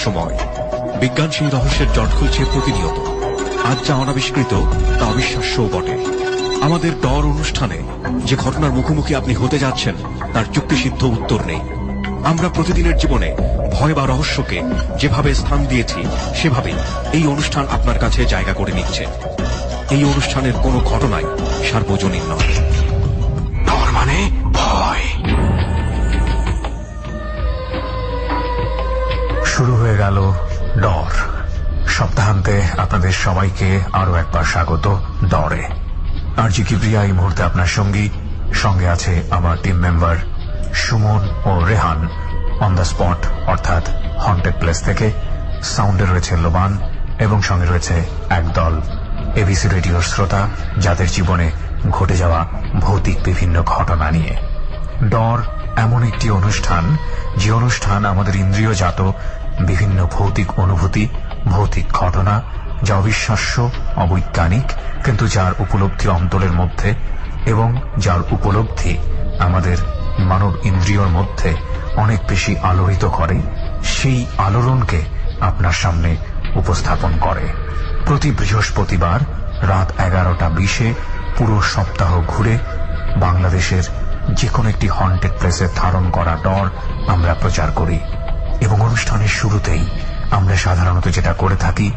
রহস্যময় বিজ্ঞান সেই রহস্যের জট খুলছে প্রতিনিয়ত। আজ যা অনাবিষ্কৃত, তা অবিশ্বাস্যও বটে। আমাদের ডর অনুষ্ঠানে যে ঘটনার মুখোমুখি আপনি হতে যাচ্ছেন, তার যুক্তিসিদ্ধ উত্তর নেই। আমরা প্রতিদিনের জীবনে ভয় বা রহস্যকে যেভাবে স্থান দিয়েছি সেভাবে এই অনুষ্ঠান আপনার কাছে জায়গা করে নিচ্ছে। এই অনুষ্ঠানের কোনো ঘটনাই সার্বজনীন নয়। গেল ডর। সপ্তাহান্তে আপনাদের সবাইকে আরও একবার স্বাগত ডরে আর জি কিপ্রিয়া এই মুহূর্তে আপনার সঙ্গী। সঙ্গে আছে আমার টিম মেম্বার সুমন ও রেহান। অন দ্য স্পট অর্থাৎ হন্টেড প্লেস থেকে। সাউন্ডে রয়েছে লোবান এবং সঙ্গে রয়েছে একদল এবিসি রেডিওর শ্রোতা, যাদের জীবনে ঘটে যাওয়া ভৌতিক বিভিন্ন ঘটনা নিয়ে। ডর এমন একটি অনুষ্ঠান, যে অনুষ্ঠান আমাদের ইন্দ্রিয়জাত বিভিন্ন ভৌতিক অনুভূতি, ভৌতিক ঘটনা, যা অবিশ্বাস্য, অবৈজ্ঞানিক, কিন্তু যার উপলব্ধি অন্তরের মধ্যে এবং যার উপলব্ধি আমাদের মানব ইন্দ্রিয়র মধ্যে অনেক বেশি আলোড়িত করে, সেই আলোড়নকে আপনার সামনে উপস্থাপন করে। প্রতি বৃহস্পতিবার রাত এগারোটা বিশে পুরো সপ্তাহ ঘুরে বাংলাদেশের যে কোনো একটি হন্টেড প্লেসে ধারণ করা ডর আমরা প্রচার করি। এবং অনুষ্ঠানের শুরুতেই আমরা সাধারণত যেটা করে থাকি,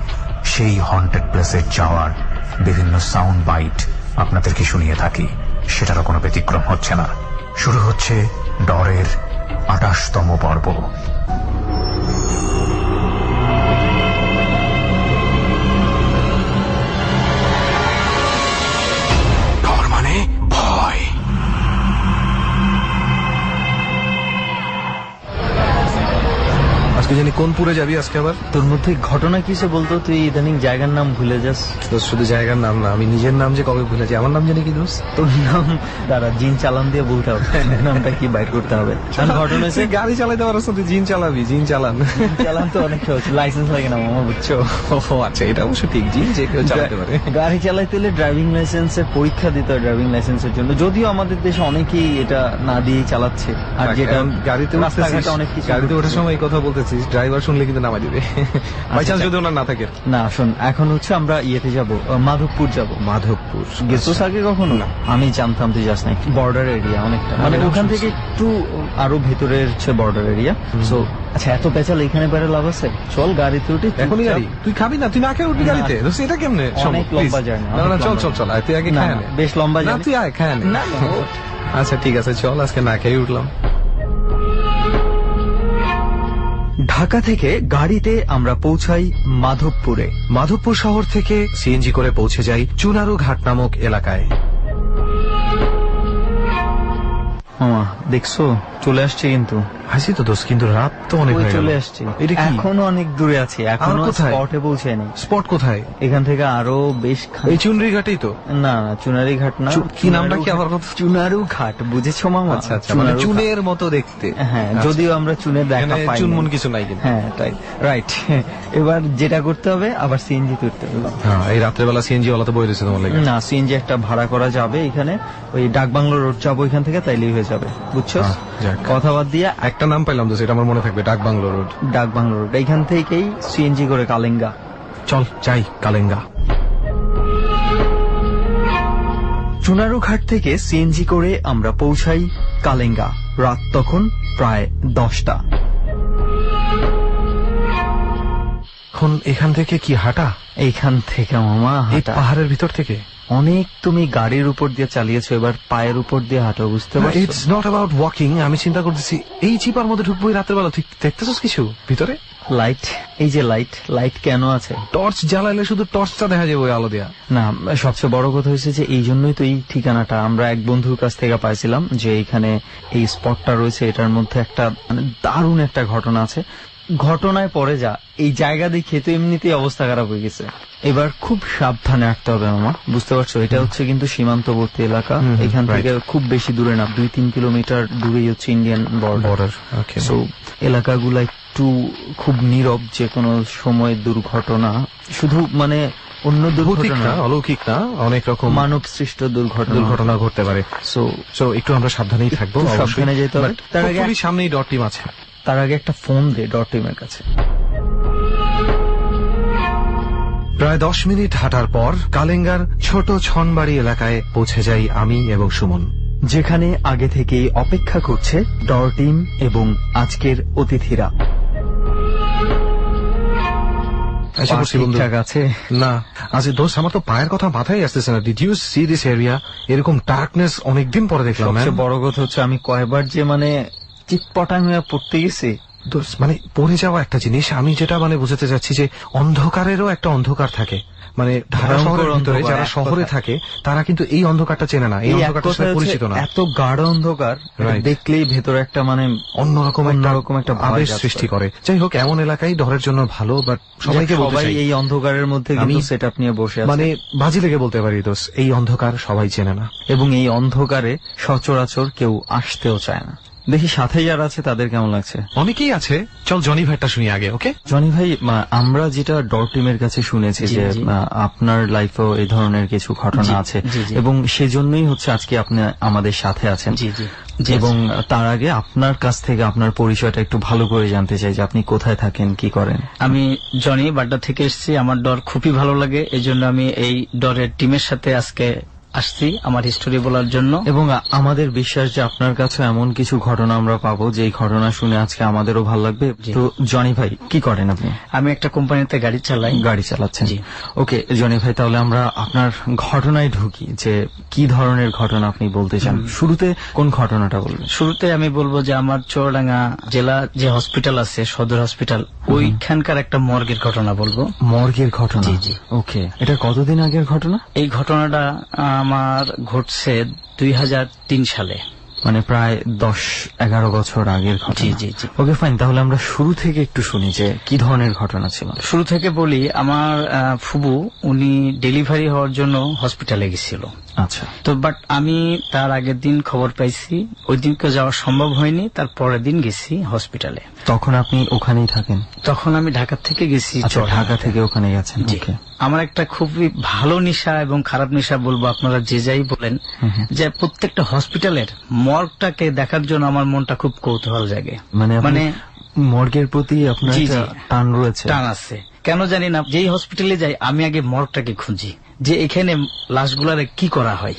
সেই হন্টেড প্লেসে যাওয়ার বিভিন্ন সাউন্ড বাইট আপনাদেরকে শুনিয়ে থাকি। সেটারও কোনো ব্যতিক্রম হচ্ছে না। শুরু হচ্ছে ডরের আটাশতম পর্ব। আজকে জানি কোন পুরে যাবি আজকে আবার? তোর মধ্যে ঘটনা কিসে বলতো? তুই ইদানিং জায়গার নাম ভুলে যাস। তোর শুধু জায়গার নাম না আমি নিজের নাম যে কবে ভুলেছি আমার নাম জানি কি দোষ? তোর নাম দাঁড়া জিন চালান দিয়ে বলতে হবে। নামটা কি বাইর করতে হবে? কারণ ঘটনা গাড়ি চালাতে পারছ না তুই জিন চালাবি জিন চালান। চালান তো অনেক সহজ লাইসেন্স লাগে না মামা বুঝছ? ও আচ্ছা এটা অবশ্য ঠিক জিন যে কেউ চালাতে পারে। গাড়ি চালাইতে হলে ড্রাইভিং লাইসেন্সের পরীক্ষা দিতে হয় ড্রাইভিং লাইসেন্সের জন্য। যদিও আমাদের দেশে অনেকেই এটা না দিয়েই চালাচ্ছে। আর যেটা গাড়িতে অনেক কিছু গাড়িতে ওঠার সময় এই কথা বলতেছিস ড্রাইভার শুনলে কিন্তু নামা দিবে। বাই চান্স যদি ওনার না থাকে। না শোন এখন হচ্ছে আমরা ইয়েতে যাব মাধবপুর যাব। মাধবপুর। গেছোস আগে কখনো? না। আমি জানতাম তুই যাস না বর্ডার এরিয়া অনেকটা। মানে ওখান থেকে একটু আরও ভেতরের হচ্ছে বর্ডার এরিয়া সো আচ্ছা এত পেঁচাল এখানে বেড়ে লাভ আছে? চল গাড়িতে উঠি এখনই গাড়ি? তুই খাবি না? তুই না খেয়ে উঠবি গাড়িতে? এটা কেমনে অনেক লম্বা জার্নি না না চল চল চল। তুই আগে না, খায় বেশ লম্বা না জার্নি। তুই আয় খায় না। না আচ্ছা ঠিক আছে চল আজকে না খেয়ে উঠলাম। ঢাকা থেকে গাড়িতে আমরা পৌঁছাই মাধবপুরে। মাধবপুর শহর থেকে সিএনজি করে পৌঁছে যাই চুনারু ঘাট নামক এলাকায়। দেখছ? চলে আসছে কিন্তু। হাসি তো দোষ কিন্তু রাত তো অনেক হয়ে চলে আসছে। এটা কি? এখনও অনেক দূরে আছে এখনও? স্পটে পৌঁছায়নি স্পট কোথায়? এখান থেকে আরও বেশ এই চুনরি ঘাটেই তো? না না চুনারি ঘাট না কি নামটা কি আবার কথা? চুনারু ঘাট বুঝেছ মামা? আচ্ছা আচ্ছা মানে চুনের মতো দেখতে। হ্যাঁ আচ্ছা। যদিও আমরা চুনের দেখা পাই চুনমুন কিছু নাই কিন্তু। হ্যাঁ তাই। রাইট এবার যেটা করতে হবে আবার সিএনজি তুলতে হবে। হ্যাঁ এই রাত্রেবেলা সিএনজি ওয়ালা তো বই দিয়েছে তোমার লাগে। না সিএনজি একটা ভাড়া করা যাবে এখানে। ওই ডাকবাংলো রোড যাব এখান থেকে তাইলেই হয়ে যাবে। বুঝছ? কথা বাদ দিয়া একটা নাম পাইলাম তো সেটা আমার মনে থাকবে ডাক বাংলো রোড। ডাকবাংলো রোড। এইখান থেকেই সিএনজি করে কালেঙ্গা। চল যাই কালেঙ্গা। চুনারু ঘাট থেকে সিএনজি করে আমরা পৌঁছাই কালেঙ্গা। রাত তখন প্রায় দশটা। এখন এখান থেকে কি হাঁটা? এইখান থেকে মামা এই হাঁটা। পাহাড়ের ভিতর থেকে? অনেক তুমি গাড়ির উপর দিয়ে চালিয়েছো এবার পায়ের উপর দিয়ে হাঁটো বুঝতে পারছ? ইটস নট অ্যাবাউট ওয়াকিং আমি চিন্তা করতেছি এই চিপার মধ্যে ঢুকবো রাতের বেলা তুই দেখতেছিস কিছু ভিতরে? লাইট এই যে লাইট লাইট কেন আছে? টর্চ জ্বালাইলে শুধু টর্চটা দেখা যাবে ওই আলো দেয়া। না সবচেয়ে বড় কথা হয়েছে যে এই জন্যই তো এই ঠিকানাটা আমরা এক বন্ধুর কাছ থেকে পাইছিলাম যে এখানে এই স্পটটা রয়েছে এটার মধ্যে একটা মানে দারুণ একটা ঘটনা আছে। ঘটনায় পরে যা এই জায়গা দেখে তো এমনিতেই অবস্থা খারাপ হয়ে গেছে। এবার খুব সাবধানে হাঁটতে হবে মামা বুঝতে পারছ? এটা হচ্ছে কিন্তু সীমান্তবর্তী এলাকা এখান থেকে খুব বেশি দূরে না দুই তিন কিলোমিটার দূরেই হচ্ছে ইন্ডিয়ান বর্ডার সো এলাকাগুলো একটু খুব নীরব যে কোনো সময় দুর্ঘটনা শুধু মানে অন্য দুর্ঘটনা। অলৌকিক না অনেক রকম মানব সৃষ্ট দুর্ঘটনা। দুর্ঘটনা ঘটতে পারে। সো সো একটু আমরা সাবধানেই থাকব। সাবধানে যেতে হবে। তার আগে- সামনেই ডট টিম আছে। তার আগে একটা ফোন দে ডট টিমের কাছে। প্রায় দশ মিনিট হাঁটার পর কালেঙ্গার ছোট ছনবাড়ি এলাকায় পৌঁছে যাই আমি এবং সুমন। যেখানে আগে থেকেই অপেক্ষা করছে ডর টিম এবং আজকের অতিথিরা। বন্ধু। ঠিকঠাক আছে? না। আজ দোষ আমার তো পায়ের কথা মাথায় আসতেছে না। Did you see this area এরকম ডার্কনেস অনেকদিন পরে দেখলাম man। সবচেয়ে বড় কথা হচ্ছে আমি কয়বার যে মানে চিটপটাং হয়ে পড়তে গেছি। দোষ, মানে পড়ে যাওয়া একটা জিনিস আমি যেটা মানে বুঝাতে চাচ্ছি যে অন্ধকারেরও একটা অন্ধকার থাকে। মানে ঢাকা শহরের ভিতরে যারা শহরে থাকে তারা কিন্তু এই অন্ধকারটা চেনে না। এই সাথে পরিচিত না। এত গাঢ় অন্ধকার দেখলেই ভেতরে একটা মানে অন্যরকম অন্যরকম একটা আবেশ সৃষ্টি করে। যাই হোক এমন এলাকায় ডরের জন্য ভালো বাট সবাইকে বলতে সবাই চাই। এই অন্ধকারের মধ্যে আমি- সেট আপ নিয়ে বসে আছে। মানে বাজি লেগে বলতে পারি দোষ এই অন্ধকার সবাই চেনে না। এবং এই অন্ধকারে সচরাচর কেউ আসতেও চায় না। দেখি সাথে যারা আছে তাদের কেমন লাগছে? অনেকেই আছে। চল জনি ভাইটা শুনি আগে ওকে? জনি ভাই আমরা যেটা ডর টিমের কাছে শুনেছি যে আপনার লাইফেও এই ধরনের কিছু ঘটনা আছে। এবং সেজন্যই হচ্ছে আজকে আপনি আমাদের সাথে আছেন। এবং তার আগে আপনার কাছ থেকে আপনার পরিচয়টা একটু ভালো করে জানতে চাই যে আপনি কোথায় থাকেন কি করেন? আমি জনি বাড্ডা থেকে এসেছি। আমার ডর খুবই ভালো লাগে। এই জন্য আমি এই ডরের টিমের সাথে আজকে আসছি আমার হিস্টোরি বলার জন্য। এবং আমাদের বিশ্বাস যে আপনার কাছে এমন কিছু ঘটনা আমরা পাবো যে ঘটনা শুনে আজকে আমাদেরও ভালো লাগবে। তো জনি ভাই কি করেন আপনি? আমি একটা কোম্পানিতে গাড়ি চালাই। গাড়ি চালাচ্ছেন। জি। ওকে জনি ভাই তাহলে আমরা আপনার ঘটনায় ঢুকি যে কি ধরনের ঘটনা আপনি বলতে চান? শুরুতে কোন ঘটনাটা বলবেন? শুরুতে আমি বলব যে আমার চুয়াডাঙ্গা জেলা যে হসপিটাল আছে সদর হসপিটাল ওইখানকার একটা মর্গের ঘটনা বলব। মর্গের ঘটনা। ওকে এটা কতদিন আগের ঘটনা? এই ঘটনাটা আমার ঘটছে দুই হাজার তিন সালে। মানে প্রায় দশ এগারো বছর আগের ঘটনা। জি, জি, জি। ওকে ফাইন তাহলে আমরা শুরু থেকে একটু শুনি যে কি ধরনের ঘটনা ছিল। শুরু থেকে বলি আমার ফুবু উনি ডেলিভারি হওয়ার জন্য হসপিটালে গেছিল। আচ্ছা। তো বাট আমি তার আগের দিন খবর পাইছি। ওই দিনকে যাওয়া সম্ভব হয়নি তার পরের দিন গেছি হসপিটালে তখন আপনি ওখানেই থাকেন? তখন আমি ঢাকা থেকে গেছি আচ্ছা ঢাকা থেকে ওখানে গেছেন আমার একটা খুবই ভালো নেশা এবং খারাপ নেশা বলব আপনারা যে যাই বলেন যে প্রত্যেকটা হসপিটালের মর্গটাকে দেখার জন্য আমার মনটা খুব কৌতূহল জাগে। মানে মানে মর্গের প্রতি আপনার। টান রয়েছে। টান আছে। কেন জানি না যেই হসপিটালে যাই আমি আগে মর্গটাকে খুঁজি। যে এখানে লাশগুলারে কি করা হয়?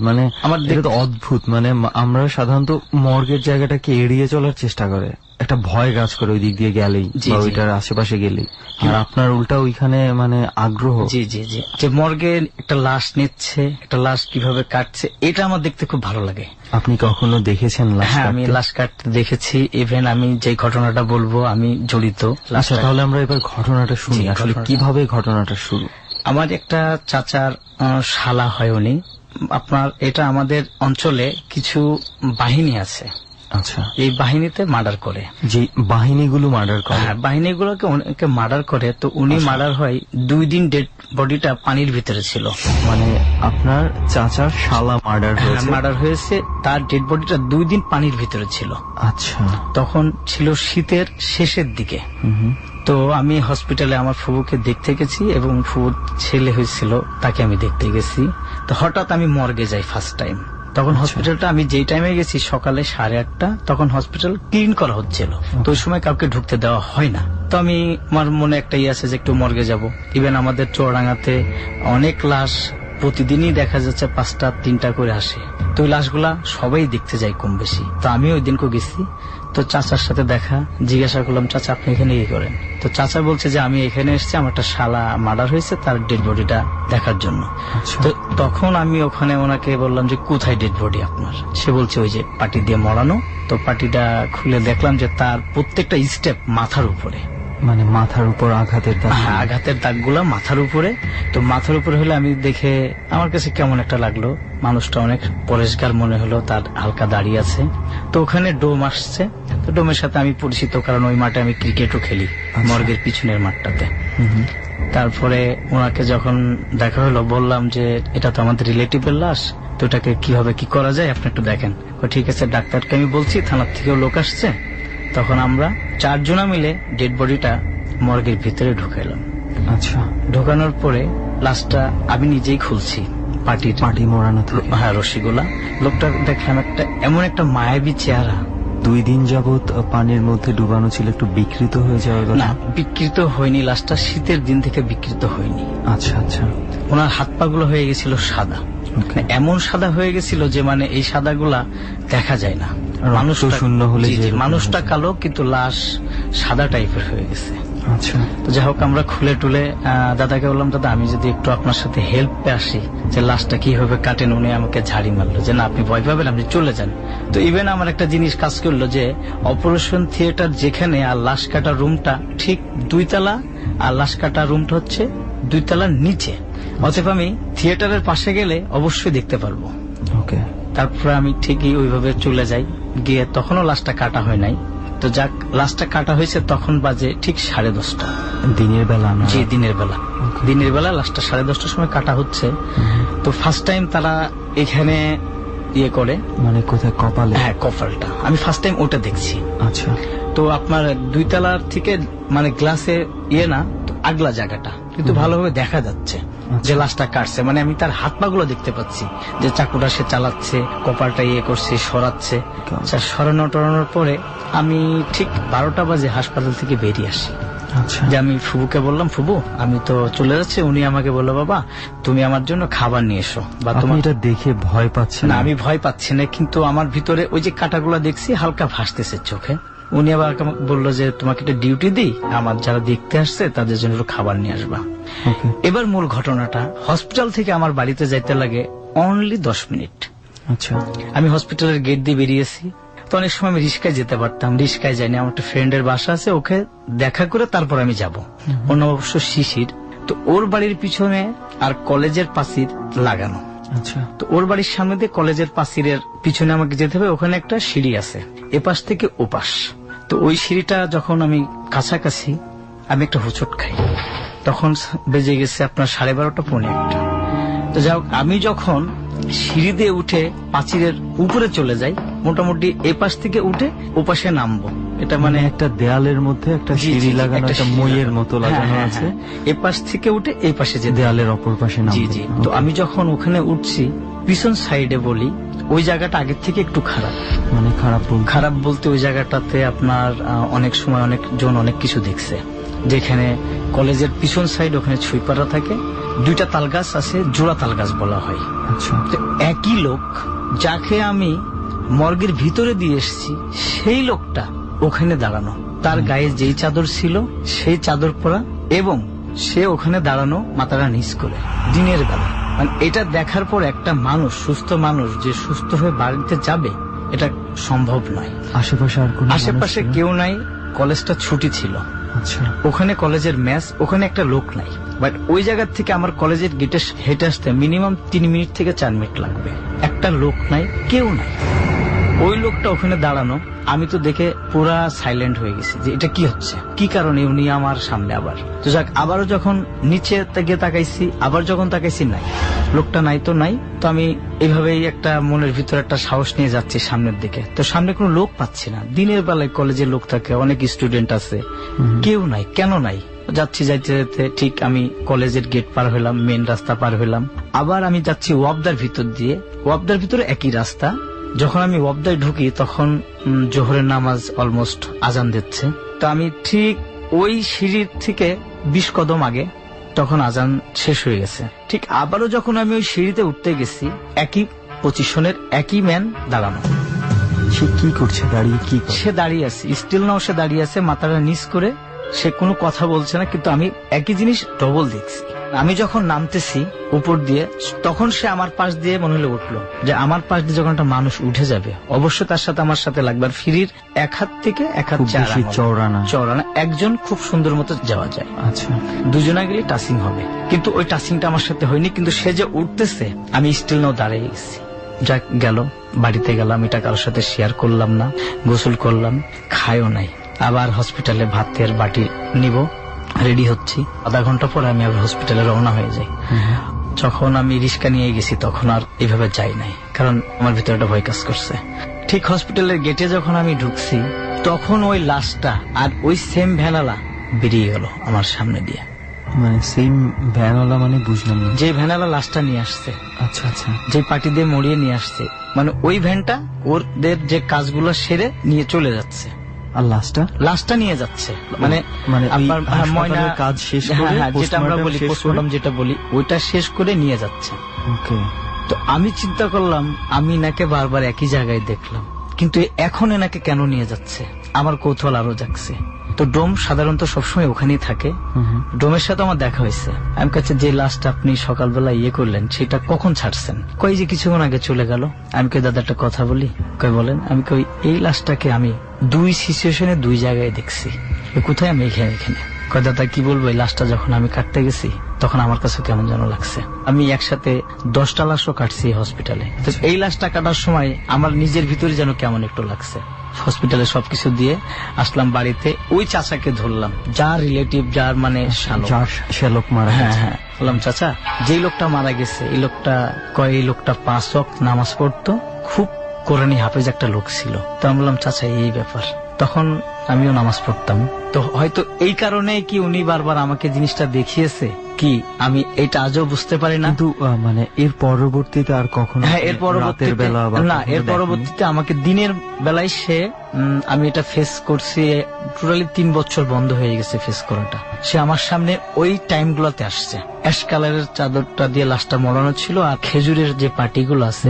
মানে আমার অদ্ভুত মানে আমরা সাধারণত মর্গের জায়গাটাকে এড়িয়ে চলার চেষ্টা করে। একটা ভয় কাজ করে ওই দিক দিয়ে গেলেই বা ওইটার আশেপাশে গেলেই। আর আপনার উল্টা ওইখানে মানে আগ্রহ। জি জি জি। যে মর্গে একটা লাশ নিচ্ছে একটা লাশ কীভাবে কাটছে এটা আমার দেখতে খুব ভালো লাগে। আপনি কখনো দেখেছেন হ্যাঁ আমি লাশ কাটতে দেখেছি। ইভেন আমি যে ঘটনাটা বলব আমি জড়িত আচ্ছা তাহলে আমরা এবার ঘটনাটা শুনি। আসলে কীভাবে ঘটনাটা শুরু? আমার একটা চাচার শালা হয় উনি। আপনার এটা আমাদের অঞ্চলে কিছু বাহিনী আছে। আচ্ছা। এই বাহিনীতে মার্ডার করে। যে বাহিনীগুলো মার্ডার করে। হ্যাঁ বাহিনীগুলোকে অনেকে মার্ডার করে। তো উনি আচ্ছা। মার্ডার হয় দুই দিন ডেড বডিটা পানির ভিতরে ছিল। মানে আপনার চাচার শালা মার্ডার হয়েছে? মার্ডার হয়েছে তার ডেড বডিটা দুই দিন পানির ভিতরে ছিল। আচ্ছা। তখন ছিল শীতের শেষের দিকে। তো আমি হসপিটালে আমার ফুবুকে দেখতে গেছি এবং ফুবুর ছেলে হয়েছিল তাকে আমি দেখতে গেছি। তো হঠাৎ আমি মর্গে যাই ফার্স্ট টাইম তখন হসপিটালটা আমি যেই টাইমে গেছি সকালে সাড়ে আটটা তখন হসপিটাল ক্লিন করা হচ্ছিল। তো ওই সময় কাউকে ঢুকতে দেওয়া হয় না। তো আমি আমার মনে একটা ইয়ে আছে যে একটু মর্গে যাব। ইভেন আমাদের চৌরাঙ্গাতে অনেক লাশ প্রতিদিনই দেখা যাচ্ছে পাঁচটা তিনটা করে আসে। তো ওই লাশগুলা সবাই দেখতে যায় কম বেশি। তো আমি ওই দিনকে গেছি। তো চাচার সাথে দেখা জিজ্ঞাসা করলাম চাচা আপনি এখানে ইয়ে করেন? তো চাচা বলছে যে আমি এখানে এসেছি আমার একটা শালা মার্ডার হয়েছে তার ডেড বডিটা দেখার জন্য। আচ্ছা। তো তখন আমি ওখানে ওনাকে বললাম যে কোথায় ডেড বডি আপনার? সে বলছে ওই যে পাটি দিয়ে মরানো। তো পাটিটা খুলে দেখলাম যে তার প্রত্যেকটা স্টেপ মাথার উপরে। মানে মাথার উপর আঘাতের দাগ। হ্যাঁ, আঘাতের দাগগুলো মাথার উপরে। তো মাথার উপরে হলে আমি দেখে আমার কাছে কেমন একটা লাগল। মানুষটা অনেক পরিষ্কার মনে হলো তার হালকা দাঁড়িয়ে আছে। তো ওখানে ডোম আসছে। তো ডোমের সাথে আমি পরিচিত কারণ ওই মাঠে আমি ক্রিকেটও খেলি মর্গের পিছনের মাঠটাতে। তারপরে ওনাকে যখন দেখা হলো বললাম যে এটা তো আমাদের রিলেটিভের লাশ তো এটাকে কীভাবে কি করা যায়? আপনি একটু দেখেন। ঠিক আছে ডাক্তারকে আমি বলছি থানার থেকেও লোক আসছে। তখন আমরা চারজনা মিলে ডেড বডিটা মর্গের ভিতরে ঢুকাইলাম। আচ্ছা। ঢুকানোর পরে লাশটা আমি নিজেই খুলছি পাটি মোড়ানো থাকে। হ্যাঁ রশিগুলা। লোকটা দেখলাম একটা এমন একটা মায়াবী চেহারা। দুই দিন যাবত পানির মধ্যে ডুবানো ছিল একটু বিকৃত হয়ে যাওয়ার না কথা বিকৃত হয়নি। লাশটা শীতের দিন থেকে বিকৃত হয়নি। আচ্ছা আচ্ছা। ওনার হাত পা গুলো হয়ে গেছিল সাদা। এমন সাদা হয়ে গেছিল যে মানে এই সাদাগুলা দেখা যায় না। মানুষ শূন্য হলে মানুষটা কালো কিন্তু লাশ সাদা টাইপের হয়ে গেছে। আচ্ছা। তো যাই হোক আমরা খুলে টুলে দাদাকে বললাম দাদা আমি যদি একটু আপনার সাথে হেল্পে আসি যে লাশটা কীভাবে কাটেন উনি আমাকে ঝাড়ি মারলো যে না আপনি ভয় পাবেন আপনি চলে যান। তো ইভেন আমার একটা জিনিস কাজ করল যে অপারেশন থিয়েটার যেখানে আর লাশ কাটা রুমটা ঠিক দুইতলা আর লাশ কাটা রুমটা হচ্ছে দুইতলার নিচে। অতএব আমি থিয়েটারের পাশে গেলে অবশ্যই দেখতে পারব। ওকে তারপরে আমি ঠিকই ওইভাবে চলে যাই গিয়ে তখনও লাশটা কাটা হয় নাই। তো যাক লাস্টটা কাটা হয়েছে তখন বাজে ঠিক সাড়ে দশটা। দিনের বেলা জি দিনের বেলা। দিনের বেলা লাস্টটা সাড়ে দশটার সময় কাটা হচ্ছে। তো ফার্স্ট টাইম তারা এখানে ইয়ে করে। মানে কোথায়? কপাল? হ্যাঁ কপালটা। আমি ফার্স্ট টাইম ওটা দেখছি। আচ্ছা। তো আপনার দুই তলার থেকে মানে গ্লাসে ইয়ে না আগলা জায়গাটা। কিন্তু ভালোভাবে দেখা যাচ্ছে যে লাশটা কাটছে। মানে আমি তার হাত পা গুলো দেখতে পাচ্ছি যে চাকুটা সে চালাচ্ছে কপালটা ইয়ে করছে সরাচ্ছে। আচ্ছা। সরানো টরানোর পরে আমি ঠিক বারোটা বাজে হাসপাতাল থেকে বেরিয়ে আসি। আচ্ছা। যে আমি ফুবুকে বললাম ফুবু আমি তো চলে যাচ্ছি। উনি আমাকে বলল বাবা তুমি আমার জন্য খাবার নিয়ে এসো বা তোমার এটা দেখে ভয় পাচ্ছেন? না আমি ভয় পাচ্ছি না কিন্তু আমার ভিতরে ওই যে কাটাগুলো দেখছি হালকা ভাসতেছে চোখে। উনি আবার আমাকে বলল যে তোমাকে একটা ডিউটি দিই আমার যারা দেখতে আসছে তাদের জন্য খাবার নিয়ে আসবা। এবার মূল ঘটনাটা হসপিটাল থেকে আমার বাড়িতে যাইতে লাগে অনলি দশ মিনিট। আচ্ছা। আমি হসপিটালের গেট দিয়ে বেরিয়েছি। তো অনেক সময় আমি রিস্কায় যেতে পারতাম রিস্কায় যাইনি। আমার একটা ফ্রেন্ডের বাসা আছে ওকে দেখা করে তারপর আমি যাব। অন্য অবশ্য শিশির। তো ওর বাড়ির পিছনে আর কলেজের পাশির লাগানো। আচ্ছা। তো ওর বাড়ির সামনে দিয়ে কলেজের পাশিরের পিছনে আমাকে যেতে হবে, ওখানে একটা সিঁড়ি আছে, এপাশ থেকে ওপাশ। তো ওই সিঁড়িটা যখন আমি কাছাকাছি, আমি একটা হোঁচট খাই। তখন বেজে গেছে আপনার সাড়ে বারোটা, পৌনে একটা। তো যাই আমি যখন সিঁড়ি দিয়ে উঠে পাঁচিরের উপরে চলে যাই মোটামুটি এপাশ থেকে উঠে ওপাশে নামবো। এটা মানে একটা দেয়ালের মধ্যে একটা সিঁড়ি লাগানো একটা মইয়ের মতো হ্যাঁ, লাগানো হ্যাঁ, আছে। হ্যাঁ। এপাশ থেকে উঠে এই পাশে যে দেয়ালের অপর পাশে জি জি। তো আমি যখন ওখানে উঠছি পিছন সাইডে বলি ওই জায়গাটা আগের থেকে একটু খারাপ। মানে খারাপ খারাপ বলতে ওই জায়গাটাতে আপনার অনেক সময় অনেক জন অনেক কিছু দেখছে। যেখানে কলেজের পিছন সাইড ওখানে ছুইপাড়া থাকে। দুইটা তাল গাছ আছে জোড়া তাল গাছ বলা হয়। আচ্ছা। তো একই লোক যাকে আমি মর্গের ভিতরে দিয়ে এসেছি। সেই লোকটা ওখানে দাঁড়ানো। তার গায়ে যেই চাদর ছিল সেই চাদর পরা এবং সে ওখানে দাঁড়ানো মাথাটা নিচ করে। দিনের বেলা। মানে এটা দেখার পর একটা মানুষ সুস্থ মানুষ যে সুস্থ হয়ে বাড়িতে যাবে এটা সম্ভব নয়। আশেপাশে আর আশেপাশে কেউ নাই কলেজটা ছুটি ছিল। ওখানে কলেজের ম্যাচ ওখানে একটা লোক নাই। বাট ওই জায়গার থেকে আমার কলেজের গেটে হেঁটে আসতে মিনিমাম তিন মিনিট থেকে চার মিনিট লাগবে। একটা লোক নাই, কেউ নাই। ওই লোকটা ওখানে দাঁড়ানো আমি তো দেখে পুরা সাইলেন্ট হয়ে গেছি যে এটা কি হচ্ছে? কি কারণে উনি আমার সামনে আবার? তো যাক আবারও যখন নিচে গিয়ে তাকাইছি আবার যখন তাকাইছি নাই। লোকটা নাই তো নাই তো আমি এইভাবেই একটা মনের ভিতরে একটা সাহস নিয়ে যাচ্ছি সামনের দিকে। তো সামনে কোনো লোক পাচ্ছি না। দিনের বেলায় কলেজে লোক থাকে অনেক স্টুডেন্ট আছে। কেউ নাই কেন নাই? যাচ্ছি যাইতে যাইতে ঠিক আমি কলেজের গেট পার হইলাম মেন রাস্তা পার হইলাম আবার আমি যাচ্ছি ওয়াবদার ভিতর দিয়ে। ওয়াবদার ভিতরে একই রাস্তা যখন আমি ওয়াবদায় ঢুকি তখন জোহরের নামাজ অলমোস্ট আজান দিচ্ছে। তো আমি ঠিক ওই সিঁড়ির থেকে বিশ কদম আগে তখন আজান শেষ হয়ে গেছে। ঠিক আবারও যখন আমি ওই সিঁড়িতে উঠতে গেছি একই পজিশনের একই ম্যান দাঁড়ানো। সে কি করছে? দাঁড়িয়ে কি সে দাঁড়িয়ে আছে। স্টিল নাও সে দাঁড়িয়ে আছে মাথাটা নিচ করে। সে কোনো কথা বলছে না কিন্তু আমি একই জিনিস ডবল দেখছি আমি যখন নামতেছি উপর দিয়ে তখন সে আমার পাশ দিয়ে মনে হলো উঠল যে আমার পাশ দিয়ে যখন একটা মানুষ উঠে যাবে অবশ্যই তার সাথে আমার সাথে লাগবে আর ফিরির এক হাত থেকে এক হাত খুব চার বেশি আঙুল। চওড়া না। চওড়া না একজন খুব সুন্দর মতো যাওয়া যায়। আচ্ছা। দুজনে গেলে টাচিং হবে। কিন্তু ওই টাচিংটা আমার সাথে হয়নি কিন্তু সে যে উঠতেছে আমি স্টিল নাও দাঁড়িয়ে গেছি। যাক গেল। বাড়িতে গেলাম এটা কারোর সাথে শেয়ার করলাম না গোসল করলাম খায়ও নাই। আবার হসপিটালে ভাতের বাটি নিব। রেডি হচ্ছি। আধা ঘণ্টা পরে আমি আবার হসপিটালে রওনা হয়ে যাই। যখন আমি রিক্সা নিয়ে গেছি তখন আর এইভাবে যাই নাই কারণ আমার ভিতরে একটা ভয় কাজ করছে। ঠিক হসপিটালের গেটে যখন আমি ঢুকছি তখন ওই লাশটা আর ওই সেম ভ্যানালা বেরিয়ে গেল আমার সামনে দিয়ে। মানে সেম ভ্যানালা মানে বুঝলাম না। যে ভ্যানালা লাশটা নিয়ে আসছে আচ্ছা আচ্ছা। যে পার্টি দিয়ে মরিয়ে নিয়ে আসছে মানে ওই ভ্যানটা ওদের যে কাজগুলো সেরে নিয়ে চলে যাচ্ছে। আর লাশটা নিয়ে যাচ্ছে। মানে মানে হ্যাঁ, ময়না কাজ শেষ হ্যাঁ, করে, হ্যাঁ, যেটা আমরা বলি পোস্টমর্টম যেটা বলি ওইটা শেষ করে নিয়ে যাচ্ছে। ওকে তো আমি চিন্তা করলাম আমি নাকে বারবার একই জায়গায় দেখলাম। কিন্তু এখন এনাকে কেন নিয়ে যাচ্ছে? আমার কৌতূহল আরও জাগছে। তো ডোম সাধারণত সবসময় ওখানেই থাকে। ডোমের সাথে আমার দেখা হয়েছে। আমি কাছে যে লাস্ট আপনি সকালবেলা ইয়ে করলেন সেটা কখন ছাড়ছেন? কই যে কিছুক্ষণ আগে চলে গেল। আমি কই দাদা একটা কথা বলি। কই বলেন। আমি কই এই লাশটাকে আমি দুই সিচুয়েশনে দুই জায়গায় দেখছি। কোথায় আমি এখানে এখানে? কয় দাদা কি বলব লাশটা যখন আমি কাটতে গেছি তখন আমার কাছে কেমন যেন লাগছে। আমি একসাথে দশটা লাশও কাটছি হসপিটালে তো এই লাশটা কাটার সময় আমার নিজের ভিতরে যেন কেমন একটু লাগছে। হসপিটালে সবকিছু দিয়ে আসলাম বাড়িতে ওই চাচাকে ধরলাম যার রিলেটিভ যার মানে শ্যালক মারা হ্যাঁ হ্যাঁ বললাম চাচা যেই লোকটা মারা গেছে এই লোকটা কয় এই লোকটা পাঁচ ওয়াক্ত নামাজ পড়তো খুব কোরআনী হাফেজ একটা লোক ছিল। তো আমি বললাম চাচা এই ব্যাপার। তখন আমিও নামাজ পড়তাম। তো হয়তো এই কারণে কি উনি বারবার আমাকে জিনিসটা দেখিয়েছে? কি আমি এটা আজও বুঝতে পারি না? কিন্তু মানে এর পরবর্তীতে আর কখনো হ্যাঁ এর পরবর্তীতে বেলা না এর পরবর্তীতে আমাকে দিনের বেলায় সে আমি এটা ফেস করছি টোটালি তিন বছর বন্ধ হয়ে গেছে ফেস করাটা। সে আমার সামনে ওই টাইম গুলাতে আসছে। অ্যাশ কালারের চাদরটা দিয়ে লাশটা মরানো ছিল আর খেজুরের যে পার্টিগুলো আছে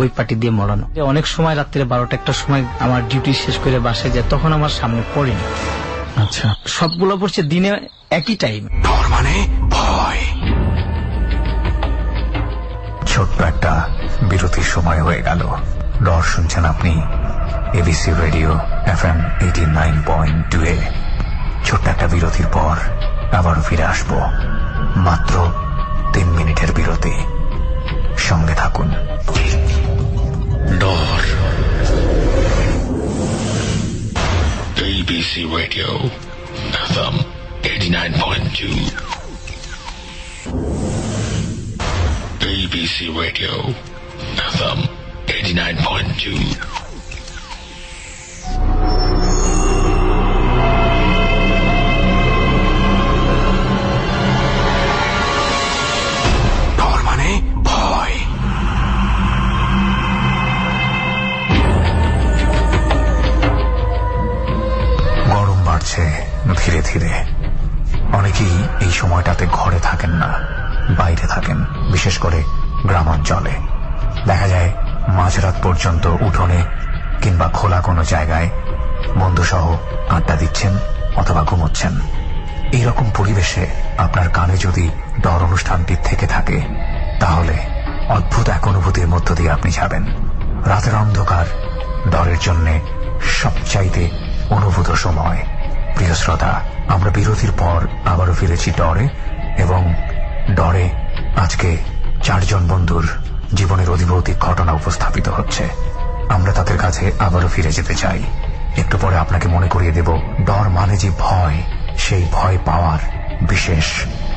ওই পার্টি দিয়ে মরানো অনেক সময় রাত্রে বারোটা একটা সময় আমার ডিউটি শেষ করে বাসে যায় তখন আমার সামনে পড়েনি। আচ্ছা। সবগুলো পড়ছে দিনে একই টাইম ডর মানে ভয়। ছোট্ট একটা বিরতির সময় হয়ে গেল। ডর শুনছেন আপনি ABC radio F M eighty nine point two এ। ছোট্ট একটা বিরতির পর আবার ফিরে আসব। মাত্র তিন মিনিটের বিরতি। সঙ্গে থাকুন। ডর। ABC Radio FM 89.2 ABC Radio FM 89.2 প্রিয় শ্রোতা, আমরা বিরতির পর আবারও ফিরেছি ডরে এবং ডরে আজকে চারজন বন্ধুর জীবনের অধিভৌতিক ঘটনা উপস্থাপিত হচ্ছে। আমরা তাদের কাছে আবারও ফিরে যেতে চাই। একটু পরে আপনাকে মনে করিয়ে দেব, ডর মানে যে ভয়, সেই ভয় পাওয়ার বিশেষ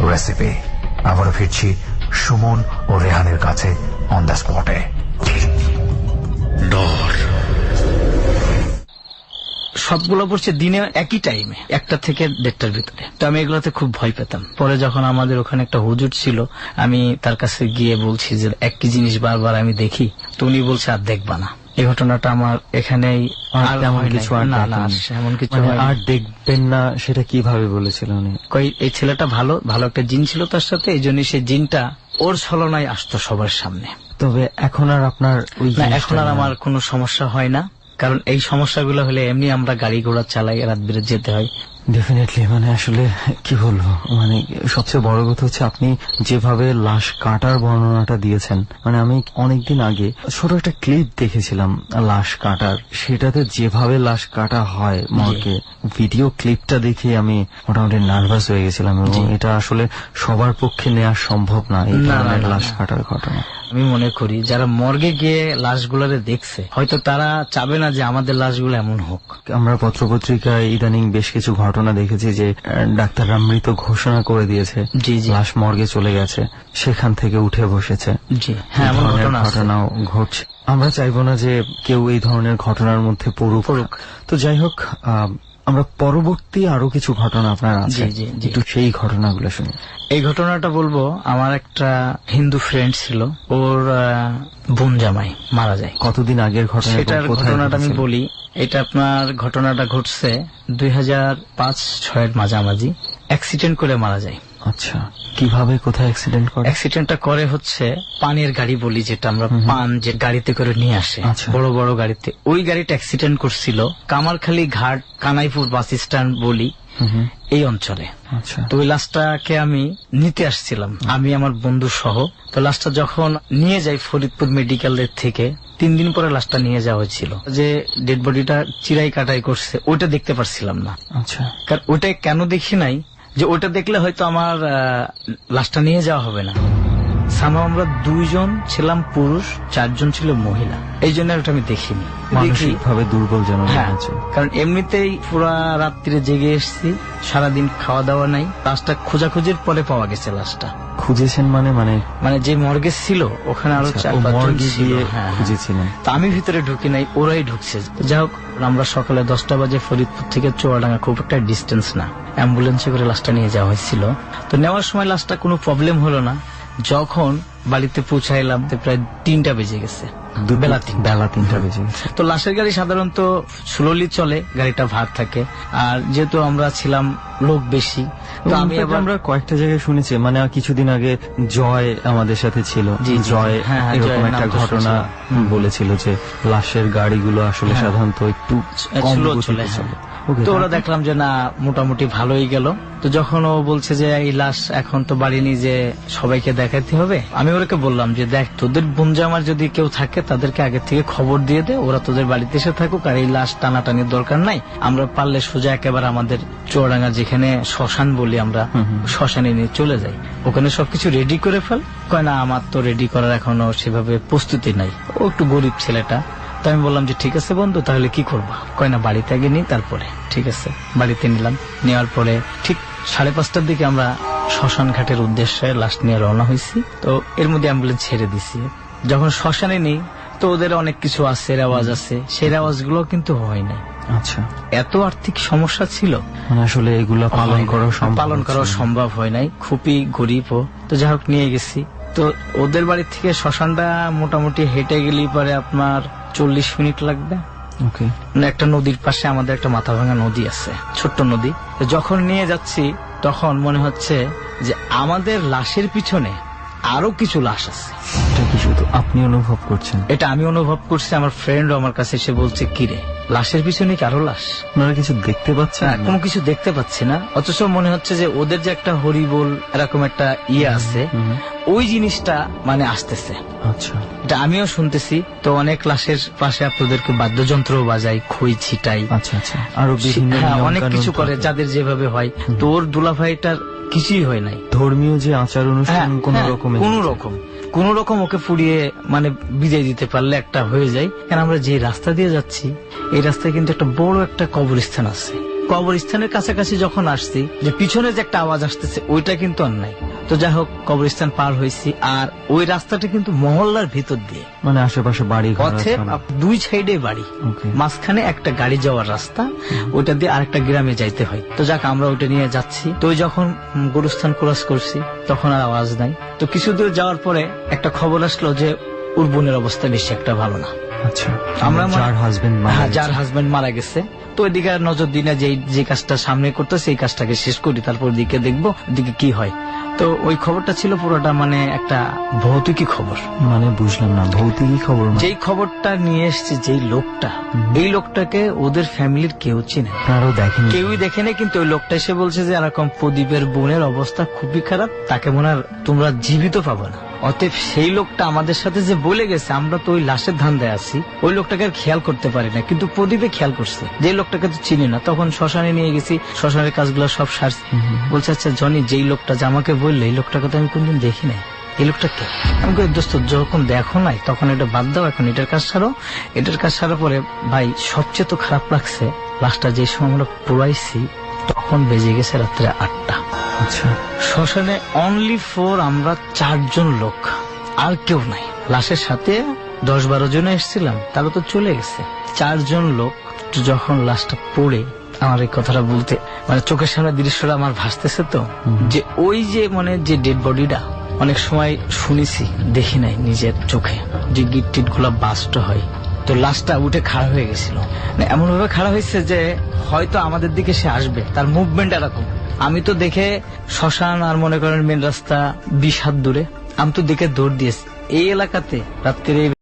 রেসিপি আবারও ফিরছি সুমন ও রেহানের কাছে অন দ্য স্পটে ডর। সবগুলো পড়ছে দিনে একই টাইমে একটা থেকে দেড়টার ভিতরে। তো আমি এগুলোতে খুব ভয় পেতাম। পরে যখন আমাদের ওখানে একটা হুজুর ছিল আমি তার কাছে গিয়ে বলছি যে একই জিনিস বারবার আমি দেখি তো উনি বলছে আর দেখবা না। এই ঘটনাটা আমার এখানেই তেমন কিছু আর। এমন কিছু মানে আর দেখবেন না সেটা কীভাবে বলেছিল উনি? কই এই ছেলেটা ভালো ভালো একটা জিন ছিল তার সাথে এই জন্য সেই জিনটা ওর ছলনায় আসতো সবার সামনে। তবে এখন আর আপনার ওই এখন আর আমার কোনো সমস্যা হয় না। কারণ এই সমস্যাগুলো হলে এমনি আমরা গাড়ি ঘোড়া চালাই রাত বেরোত যেতে হয়। ডেফিনেটলি মানে আসলে কি বলব? মানে সবচেয়ে বড় কথা হচ্ছে আপনি যেভাবে লাশ কাটার বর্ণনাটা দিয়েছেন মানে আমি অনেকদিন আগে ছোট একটা ক্লিপ দেখেছিলাম লাশ কাটার। সেটাতে যেভাবে লাশ কাটা হয় মর্গে ভিডিও ক্লিপটা দেখে আমি মোটামুটি নার্ভাস হয়ে গেছিলাম এবং এটা আসলে সবার পক্ষে নেওয়া সম্ভব না এই ধরনের লাশ কাটার ঘটনা। আমি মনে করি যারা মর্গে গিয়ে লাশগুলারে দেখছে হয়তো তারা চাবে না যে আমাদের লাশগুলো এমন হোক। আমরা পত্রপত্রিকায় ইদানিং বেশ কিছু ঘটনা দেখেছি যে ডাক্তাররা মৃত ঘোষণা করে দিয়েছে জি, জি। লাশ মর্গে চলে গেছে সেখান থেকে উঠে বসেছে। জি হ্যাঁ এমন ঘটনা ঘটনাও ঘটছে। আমরা চাইব না যে কেউ এই ধরনের ঘটনার মধ্যে পড়ুক। তো যাই হোক আহ, আমরা পরবর্তী আরও কিছু ঘটনা আপনার আছে। একটু সেই ঘটনাগুলো শুনি। এই ঘটনাটা বলব আমার একটা হিন্দু ফ্রেন্ড ছিল ওর বোন জামাই মারা যায়। কতদিন আগের ঘটনা সেটার ঘটনাটা আমি বলি এটা আপনার ঘটনাটা ঘটছে দুই হাজার পাঁচ ছয়ের মাঝামাঝি অ্যাক্সিডেন্ট করে মারা যায়। আচ্ছা কীভাবে কোথায় অ্যাক্সিডেন্ট করে? অ্যাক্সিডেন্টটা করে হচ্ছে পানের গাড়ি বলি যেটা আমরা পান যে গাড়িতে করে নিয়ে আসে আচ্ছা। বড় বড় গাড়িতে। ওই গাড়িটা অ্যাক্সিডেন্ট করছিল কামারখালী ঘাট কানাইপুর বাস স্ট্যান্ড বলি এই অঞ্চলে। আচ্ছা। তো ওই লাশটাকে আমি নিতে আসছিলাম। আমি আমার বন্ধু সহ। তো লাশটা যখন নিয়ে যাই ফরিদপুর মেডিকেলের থেকে তিন দিন পরে লাশটা নিয়ে যাওয়া হয়েছিল। যে ডেড বডিটা চিরাই কাটাই করছে ওইটা দেখতে পারছিলাম না। আচ্ছা। কারণ ওইটা কেন দেখি নাই? যে ওটা দেখলে হয়তো আমার লাশটা নিয়ে যাওয়া হবে না। সামা আমরা দুইজন ছিলাম পুরুষ চারজন ছিল মহিলা। এই জন্য ওটা আমি দেখিনি। দেখি। মানসিক ভাবে দুর্বল যেন হ্যাঁ কারণ এমনিতেই পুরা রাত্রিরে জেগে এসেছি সারাদিন খাওয়া দাওয়া নাই। লাশটা খোঁজাখুঁজির পরে পাওয়া গেছে লাশটা। খুঁজেছেন মানে মানে? মানে যে মর্গে ছিল ওখানে আরও আচ্ছা, চার মর্গে। গিয়ে হ্যাঁ, হ্যাঁ। খুঁজেছিলেন। তা আমি ভিতরে ঢুকি নাই ওরাই ঢুকছে। যাই হোক আমরা সকালে দশটা বাজে ফরিদপুর থেকে চুয়াডাঙ্গা খুব একটা ডিস্টেন্স না। অ্যাম্বুলেন্সে করে লাশটা নিয়ে যাওয়া হয়েছিল। তো নেওয়ার সময় লাশটা কোনো প্রবলেম হলো না। যখন বাড়িতে পৌঁছাইলাম প্রায় তিনটা বেজে গেছে। বেলা বেলা তিনটা বেজে গেছে। তো লাশের গাড়ি সাধারণত স্লোলি চলে গাড়িটা ভার থাকে। আর যেহেতু আমরা ছিলাম লোক বেশি। তো আমি আমরা কয়েকটা জায়গায় শুনেছি মানে কিছুদিন আগে জয় আমাদের সাথে ছিল। জয় হ্যাঁ, হ্যাঁ, এরকম একটা ঘটনা বলেছিল যে লাশের গাড়িগুলো আসলে হ্যাঁ। সাধারণত একটু চলে তো ওরা দেখলাম যে না মোটামুটি ভালোই গেল। তো যখন ও বলছে যে এই লাশ এখন তো বাড়ি নিয়ে যে সবাইকে দেখাতে হবে আমি ওরাকে বললাম যে দেখ তোদের বোনজামার যদি কেউ থাকে তাদেরকে আগে থেকে খবর দিয়ে দে ওরা তোদের বাড়িতে এসে থাকুক আর এই লাশ টানাটানির দরকার নাই। আমরা পারলে সোজা একেবারে আমাদের চুয়াডাঙ্গা যেখানে শ্মশান বলি আমরা শ্মশানে নিয়ে চলে যাই। ওখানে সবকিছু রেডি করে ফেল। কয় না আমার তো রেডি করার এখনও সেভাবে প্রস্তুতি নাই। ও একটু গরিব ছেলেটা। তো আমি বললাম যে ঠিক আছে বন্ধু তাহলে কি করবা? কয় না বাড়িতে আগে নিই তারপরে। ঠিক আছে বাড়িতে নিলাম। নেওয়ার পরে ঠিক সাড়ে পাঁচটার দিকে আমরা শ্মশান ঘাটের উদ্দেশ্যে লাশ নিয়ে রওনা হয়েছি। তো এর মধ্যে অ্যাম্বুলেন্স ছেড়ে দিছি। যখন শ্মশানে নেই তো ওদের অনেক কিছু আছে রেওয়াজ আছে। সেই রেওয়াজগুলো কিন্তু হয় নাই। আচ্ছা। এত আর্থিক সমস্যা ছিল? মানে আসলে এগুলো পালন করা সম্ভব পালন করা সম্ভব হয় নাই। খুবই গরিব। তো যাই হোক নিয়ে গেছি। তো ওদের বাড়ি থেকে শ্মশানটা মোটামুটি হেঁটে গেলে পরে আপনার চল্লিশ মিনিট লাগবে। মানে একটা নদীর পাশে আমাদের একটা মাথা ভাঙা নদী আছে ছোট্ট নদী। যখন নিয়ে যাচ্ছি তখন মনে হচ্ছে যে আমাদের লাশের পিছনে আরও কিছু লাশ আছে। এটা কি শুধু আপনি অনুভব করছেন? এটা আমি অনুভব করছি আমার ফ্রেন্ড আমার কাছে এসে বলছে কিরে? লাশের পিছনে কি আরও লাশ? আপনারা কিছু দেখতে পাচ্ছেন কোনো কিছু দেখতে পাচ্ছি না। অথচ মনে হচ্ছে যে ওদের যে একটা হরিবোল এরকম একটা ইয়ে আছে ওই জিনিসটা মানে আসতেছে। আচ্ছা। এটা আমিও শুনতেছি তো অনেক ক্লাসের পাশে আপনাদেরকে বাদ্যযন্ত্র বাজাই খই ছিটাই। আচ্ছা আচ্ছা। আরও বিভিন্ন হ্যাঁ, অনেক কিছু করে যাদের যেভাবে হয়। তোর দুলাভাইটার কিছুই হয় নাই। ধর্মীয় যে আচার অনুষ্ঠান কোন রকমের কোনো রকম। কোন রকম ওকে ফুরিয়ে মানে বিদায় দিতে পারলে একটা হয়ে যায়। কারণ আমরা যে রাস্তা দিয়ে যাচ্ছি, এই রাস্তায় কিন্তু একটা বড় একটা কবরস্থান আছে। কবরস্থানের কাছাকাছি যখন আসছি যে পিছনে যে একটা আওয়াজ আসতেছে ওইটা কিন্তু আর নাই। তো যাই হোক কবরস্থান পার হয়েছি আর ওই রাস্তাটা কিন্তু মহল্লার ভিতর দিয়ে। মানে আশেপাশে বাড়ি পথে দুই সাইডে বাড়ি। মাঝখানে একটা গাড়ি যাওয়ার রাস্তা ওইটা দিয়ে আরেকটা গ্রামে যাইতে হয়। তো যাক আমরা ওইটা নিয়ে যাচ্ছি। তো যখন গরুস্থান ক্রস করছি তখন আর আওয়াজ নাই। তো কিছু দূর যাওয়ার পরে একটা খবর আসলো যে ওর বোনের অবস্থা বেশি একটা ভালো না। আচ্ছা। আমরা যার হাজবেন্ড হ্যাঁ, যার হাজবেন্ড মারা গেছে। তো ওইদিকে আর নজর দিই না যে যে কাজটা সামনে করতে সেই কাজটাকে শেষ করি তারপর দিকে দেখব দিকে কি হয়। তো ওই খবরটা ছিল পুরোটা মানে একটা ভৌতিকই খবর। মানে বুঝলাম না ভৌতিকই খবর মানে। যেই খবরটা নিয়ে এসছে যেই লোকটা এই লোকটাকে ওদের ফ্যামিলির কেউ চিনে। আপনারাও দেখেনি। কেউই দেখে নেই কিন্তু ওই লোকটা এসে বলছে যে এরকম প্রদীপের বোনের অবস্থা খুবই খারাপ তাকে মনে হয় তোমরা জীবিত পাবে না। অতএব সেই লোকটা আমাদের সাথে যে বলে গেছে আমরা তো ওই লাশের ধান্দায় আছি ওই লোকটাকে আর খেয়াল করতে পারি না। কিন্তু প্রদীপে খেয়াল করছে। যে লোকটাকে তো চিনি না। তখন শ্মশানে নিয়ে গেছি শ্মশানের কাজগুলো সব সারছি। বলছে আচ্ছা জনি যেই লোকটা যে আমাকে বললে এই লোকটাকে তো আমি কোনদিন দেখি নাই। এই লোকটা কে? আমি কই, দোস্ত যখন দেখো নাই তখন এটা বাদ দাও এখন এটার কাজ সারো। এটার কাজ সারার পরে ভাই সবচেয়ে তো খারাপ লাগছে লাশটা যে সময় আমরা পুরাইছি তখন বেজে গেছে রাত্রে আটটা। আচ্ছা। শ্মশানে অনলি ফোর আমরা চারজন লোক। আর কেউ নাই। লাশের সাথে দশ বারো জন এসেছিলাম তারা তো চলে গেছে। চারজন লোক যখন লাশটা পড়ে আমার এই কথাটা বলতে মানে চোখের সামনে দৃশ্যটা আমার ভাসতেছে তো যে ওই যে মানে যে ডেড বডিটা অনেক সময় শুনেছি দেখি নাই নিজের চোখে যে গিট টিটগুলা বাস্ট হয়। তো লাশটা উঠে খাড়া হয়ে গেছিল। মানে এমন ভাবে খাড়া হয়েছে যে হয়তো আমাদের দিকে সে আসবে, তার মুভমেন্ট এরকম। আমি তো দেখে শ্মশান আর মনে করেন মেন রাস্তা বিশ হাত দূরে, আমি তো দেখে দৌড় দিয়েছি। এই এলাকাতে রাত্রিরে